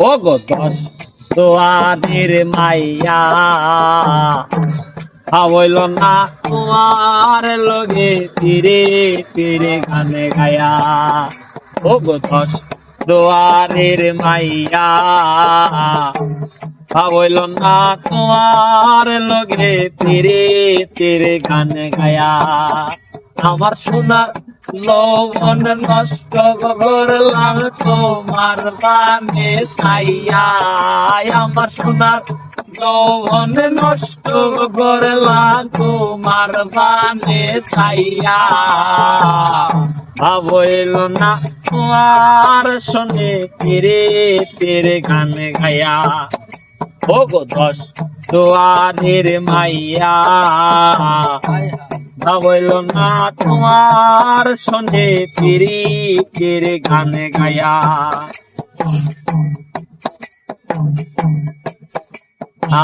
ও গো দশ দোয়ারের মাইয়া না তোমার লগে তীরে তীরে গানে গায়া। ও গো দশ দোয়ারের মাইয়া না তোমার লগে তীরে তীরে গানে গায়া। আমার সোনার লবণ নষ্ট করলাম তোমার বানে সাইয়া আমার সোনার লবণ নষ্ট করলাম তোমার বানে সাইয়া ভাবইল না তোমার শোনে তেরে তেরে গান গায়া ও গো দশ তোয়ারের মাইয়া। ভাবইল না তোমার পিরি গান গায়া।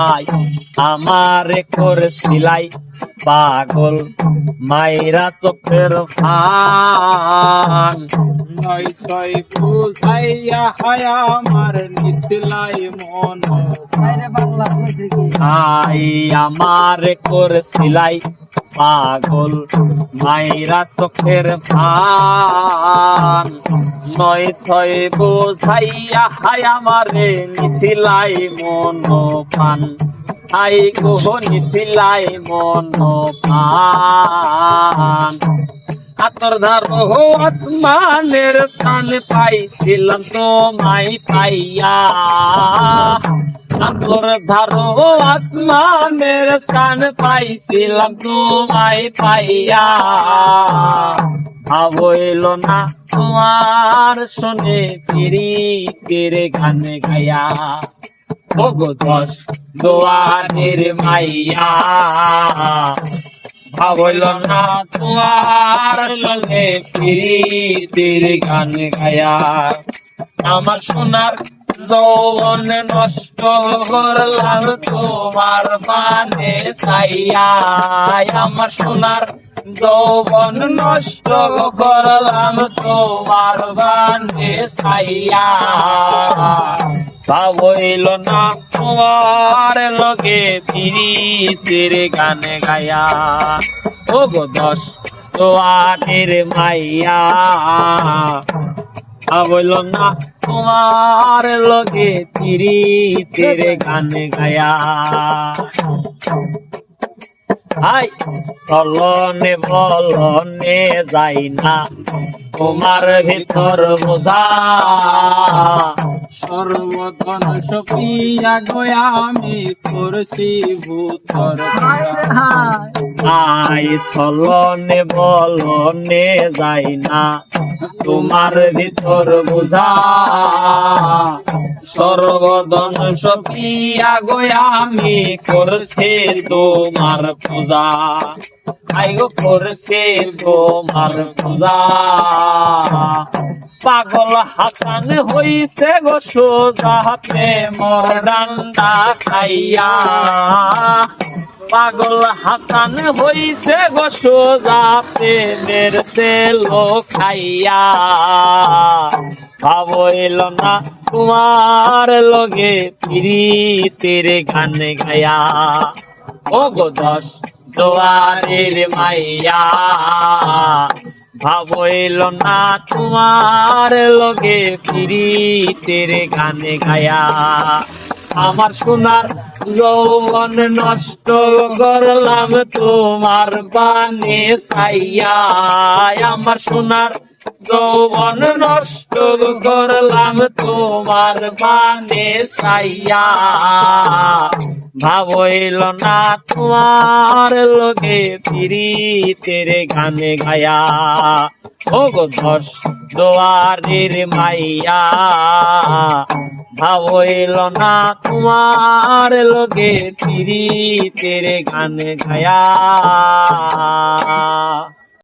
আই আমার করছিলাই পাগল মাইরা চোখের ফান নয় ছয় বুঝাইয়া হায়া আমার নিতলাই মন। আই আমার করছিলাই পাগল মাইরা চোখের ফান নয় ছয় বোঝাইয়া হাই আমারে নিছিলাই মন পান আই গোহ নিছিলাই মন পান আতর ধার আসমানের সান পাইছিলাম তো মাই পাইয়া। আতর ধারো আসমানের সান পাইছিলাম তো মাই পাইয়া ভাবইল না তোমার শোনে ফিরি তেরে গানে গায়া ও দশ দোয়ারের মাইয়া। ভাবইল না তোমার সঙ্গে প্রীতির গান গায়া আমার সোনার যৌবন নষ্ট করলাম তোমার বানে চাইয়া আমার সোনার যৌবন নষ্ট করলাম তোমার বানে চাইয়া ভাবইল না তোমার লগে প্রীতির গান গায়া ও গো দশ তোয়ারের মাইয়া। বলল না। তোমার লগে প্রীতির গান গায়া। হাই, চলনে বলনে যাই না। তোমার ভিতর বোঝা। সর্বধন সপিয়া গয়া আমি করছি ভূতর আই চলনে বলনে যাই না তোমার ভিতর বোঝা। সর্বদন সপিয়া গয়া আমি করছে তোমার পূজা। আই গো করছে তোমার পূজা। পাগল হাসান হইছে গো সোজা প্রেমর ডান্ডা খাইয়া। পাগল হাসান হইছে গো সোজা প্রেমের তেল খাইয়া। ভাবইল না তোমার লগে প্রীতির গান গায়া ও গো দশ দোয়ারের মাইয়া। ভাবইল না তোমার লগে ফিরিতের গানে গায়া। আমার সোনার যৌবন নষ্ট করলাম তোমার বানে সাইয়া আমার সোনার যৌবন নষ্ট করলাম তোমার বানে সাইয়া ভাবইল না তোমার লগে প্রীতির গানে গায়া। ও গো দশ দোয়ারের মাইয়া। ভাবইল না তোমার লোকে ফিরি প্রীতির গান গায়া।